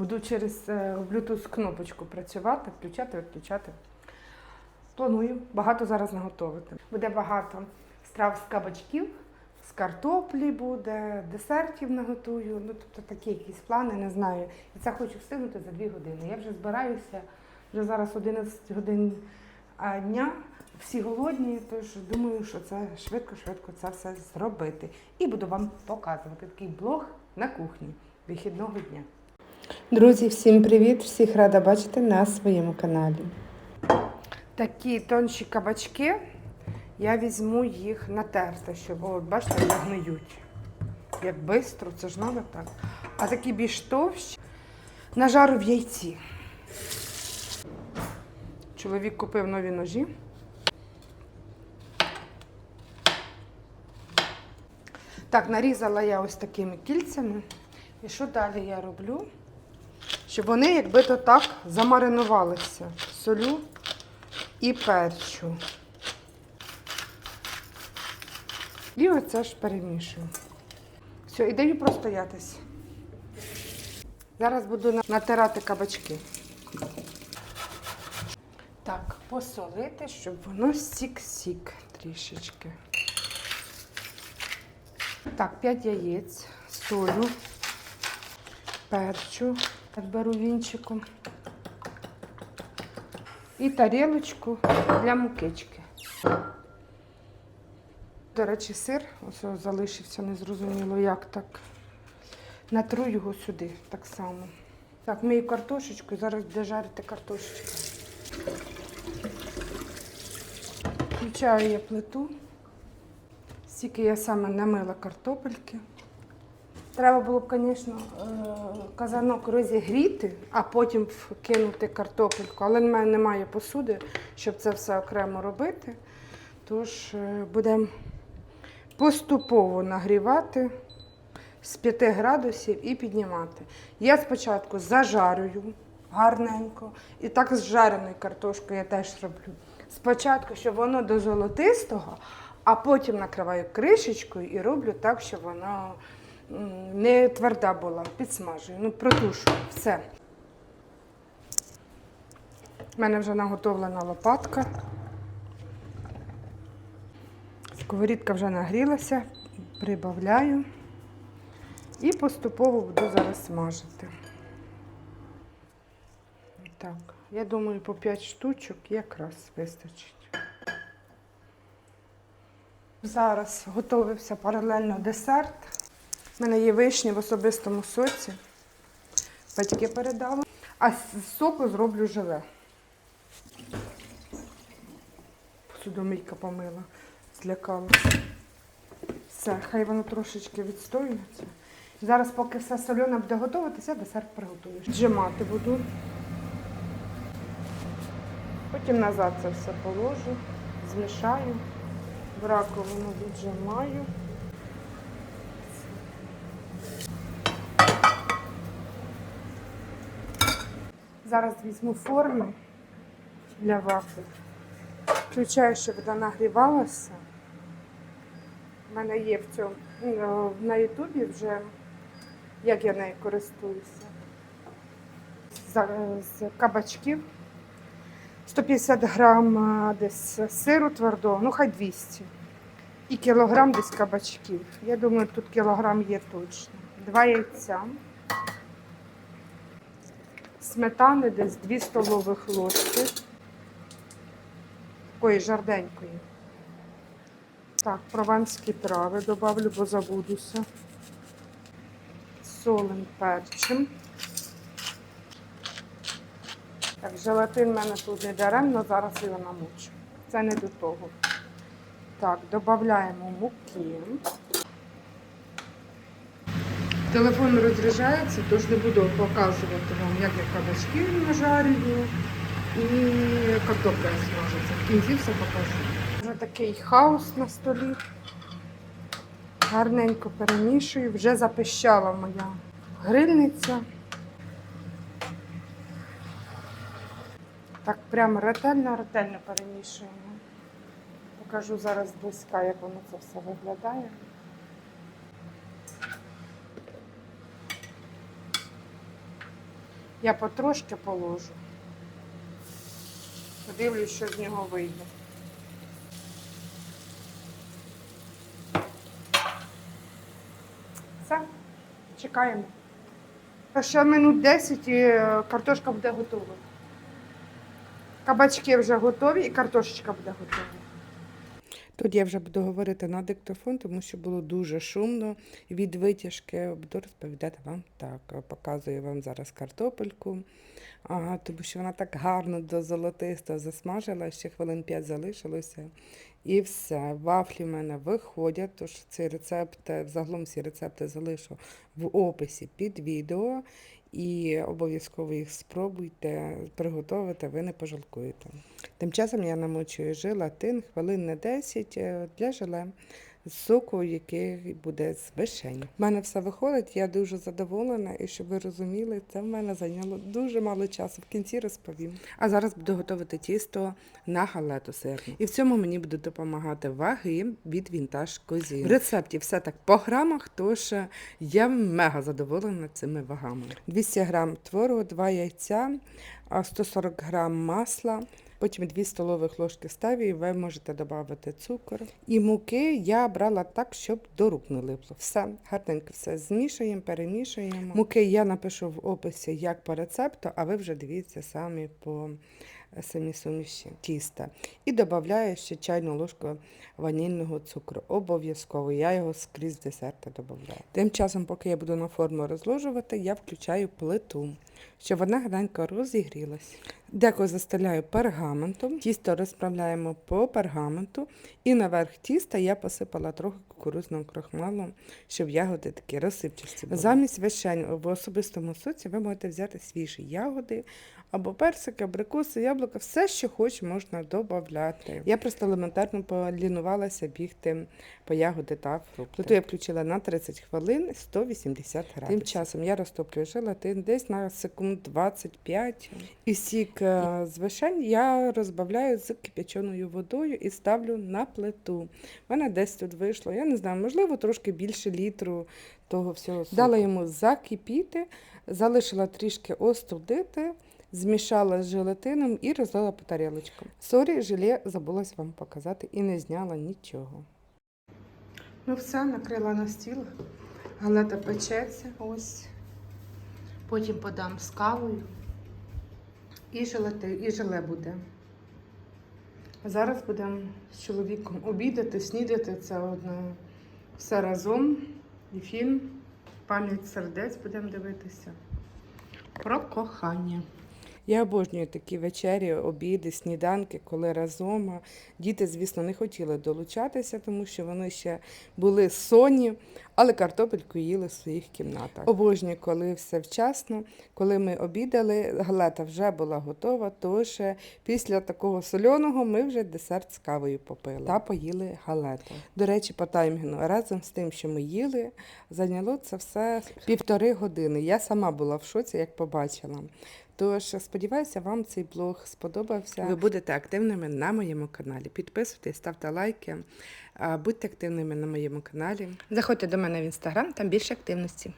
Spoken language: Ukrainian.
Буду через е, Bluetooth кнопочку працювати, включати, виключати. Планую багато зараз наготовити. Буде багато страв з кабачків, з картоплі буде, десертів наготую. Ну, тобто такі якісь плани, не знаю. І це хочу встигнути за дві години. Я вже збираюся, вже зараз 11 годин дня. Всі голодні, тож думаю, що це швидко-швидко це все зробити. І буду вам показувати такий блог на кухні вихідного дня. Друзі, всім привіт! Всіх рада бачити на своєму каналі. Такі тонші кабачки. Я візьму їх натерти, щоб, от, бачите, не гниють. Як бистро, це ж треба так. А такі більш товщі нажару в яйці. Чоловік купив нові ножі. Так, нарізала я ось такими кільцями. І що далі я роблю? Щоб вони якби то так замаринувалися. Солю і перчу. І оце ж перемішую. Все, і даю простоятись. Зараз буду натирати кабачки. Так, посолити, щоб воно сік-сік трішечки. Так, 5 яєць, солю, перчу. Так беру вінчиком. І тарілочку для мукички. До речі, сир, ось залишився, незрозуміло, як так. Натру його сюди так само. Так, мию картошечку зараз буде жарити картошечку. Включаю я плиту. Стільки я саме намила картопельки. Треба було б, звісно, е, казанок розігріти, а потім кинути картопельку. Але в мене немає посуди, щоб це все окремо робити. Тож е, будемо поступово нагрівати з 5 градусів і піднімати. Я спочатку зажарюю гарненько. І так з жареною картошкою я теж роблю. Спочатку, щоб воно до золотистого, а потім накриваю кришечкою і роблю так, щоб воно не тверда була. Підсмажую. Ну, протушую. Все. У мене вже наготовлена лопатка. Сковорідка вже нагрілася, прибавляю і поступово буду зараз смажити. Так, я думаю, по 5 штучок якраз вистачить. Зараз готовився паралельно десерт. У мене є вишні в особистому соці. Батьки передали. А з соку зроблю желе. Посудомийка помила, злякалася. Все, хай воно трошечки відстоюється. Зараз, поки все солене буде готуватися, десерт приготую. Джимати буду. Потім назад це все положу, змішаю, в раковину віджимаю. Зараз візьму форму для вафель. Включаю, щоб вона нагрівалася. У мене є в цьому ну, на Ютубі вже, як я нею користуюся. З, кабачків. 150 грам десь сиру твердого, ну хай 200. І кілограм десь кабачків. Я думаю, тут кілограм є точно. Два яйця. Сметани десь 2 столових ложки. Такої жарденької. Так, прованські трави добавлю, бо забудуся. Солим перчим. Так, желатин в мене тут не даремно, зараз його намочу. Це не до того. Так, додаємо муки. Телефон розряджається, тож не буду показувати вам, як я кабачки нажарюю і картопля смажиться. В кінці все покажу. Вже такий хаос на столі. Гарненько перемішую. Вже запищала моя грильниця. Так, прямо ретельно-ретельно перемішуємо. Покажу зараз близька, як воно це все виглядає. Я потрошки положу. Подивлюсь, що з нього вийде. Все, чекаємо. Ще минут 10 і е, картошка буде готова. Кабачки вже готові і картошечка буде готова. Тут я вже буду говорити на диктофон, тому що було дуже шумно. Від витяжки буду розповідати вам так. Показую вам зараз картопельку, тому що вона так гарно до золотиста засмажила, ще хвилин 5 залишилося. І все. Вафлі в мене виходять, тож цей рецепт, е, взагалом всі рецепти залишу в описі під відео. І обов'язково їх спробуйте приготувати, ви не пожалкуєте. Тим часом я намочую желатин хвилин на 10 е, для желе з соку, який буде з вишень. У мене все виходить, я дуже задоволена, і щоб ви розуміли, це в мене зайняло дуже мало часу. В кінці розповім. А зараз буду готувати тісто на галету сирну. І в цьому мені будуть допомагати ваги від вінтаж козі. В рецепті все так по грамах, тож е, я мега задоволена цими вагами. 200 грам творогу, 2 яйця, а 140 грам масла. Потім 2 столових ложки ставі, ви можете додати цукор. І муки я брала так, щоб до рук не липло. Все, гарненько все змішуємо, перемішуємо. Муки я напишу в описі як по рецепту, а ви вже дивіться самі по е, самі суміші тіста. І додаю ще чайну ложку ванільного цукру. Обов'язково я його скрізь десерти додаю. Тим часом, поки я буду на форму розложувати, я включаю плиту, щоб вона гарненько розігрілась. Деко застеляю пергаментом, тісто розправляємо по пергаменту, і наверх тіста я посипала трохи кукурузного крахмалу, щоб ягоди такі розсипчасті були. Замість вишень в особистому соці ви можете взяти свіжі ягоди, або персики, абрикоси, яблука, все, що хоч, можна додати. Я просто елементарно полінувалася бігти по ягоди та фрукти. Тобто я включила на 30 хвилин 180 градусів. Тим часом я розтоплюю желатин десь на секунд 25. І сік е, з вишень я розбавляю з кип'яченою водою і ставлю на плиту. У мене десь тут вийшло, я не знаю, можливо, трошки більше літру того всього. Соку. Дала йому закипіти, залишила трішки остудити. Змішала з желатином і розлила по тарілочкам. Сорі, желе забулась вам показати і не зняла нічого. Ну все, накрила на стіл. Галета печеться ось. Потім подам з кавою. І желати, і желе буде. Зараз будемо з чоловіком обідати, снідати це одне все разом. І фільм Пам'ять сердець будемо дивитися. Про кохання. Я обожнюю такі вечері, обіди, сніданки, коли разом. Діти, звісно, не хотіли долучатися, тому що вони ще були сонні, але картопельку їли в своїх кімнатах. Обожнюю, коли все вчасно. Коли ми обідали, галета вже була готова, тож е, після такого сольоного ми вже десерт з кавою попили та поїли галету. До речі, по таймінгу разом з тим, що ми їли, зайняло це все півтори години. Я сама була в шоці, як побачила. Тож сподіваюся, вам цей блог сподобався. Ви будете активними на моєму каналі. Підписуйтесь, ставте лайки, будьте активними на моєму каналі. Заходьте до мене в інстаграм, там більше активності.